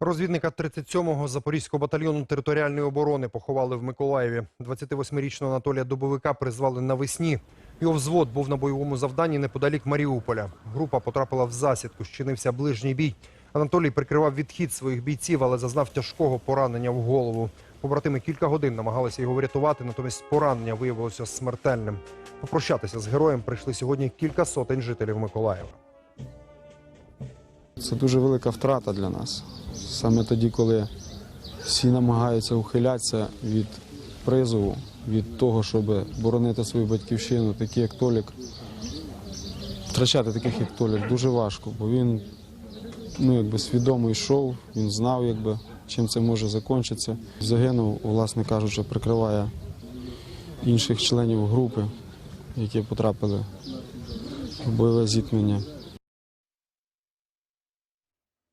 Розвідника 37-го Запорізького батальйону територіальної оборони поховали в Миколаєві. 28-річного Анатолія Добовика призвали навесні. Його взвод був на бойовому завданні неподалік Маріуполя. Група потрапила в засідку, щинився ближній бій. Анатолій прикривав відхід своїх бійців, але зазнав тяжкого поранення в голову. Побратими кілька годин намагалися його врятувати, натомість поранення виявилося смертельним. Попрощатися з героєм прийшли сьогодні кілька сотень жителів Миколаєва. Це дуже велика втрата для нас. Саме тоді, коли всі намагаються ухилятися від призову, від того, щоб боронити свою батьківщину, такі як Толік. Втрачати таких як Толік дуже важко, бо він ну, якби свідомо йшов, він знав, якби, чим це може закінчитися. Загинув, власне кажучи, прикриває інших членів групи, які потрапили в бойове зіткнення.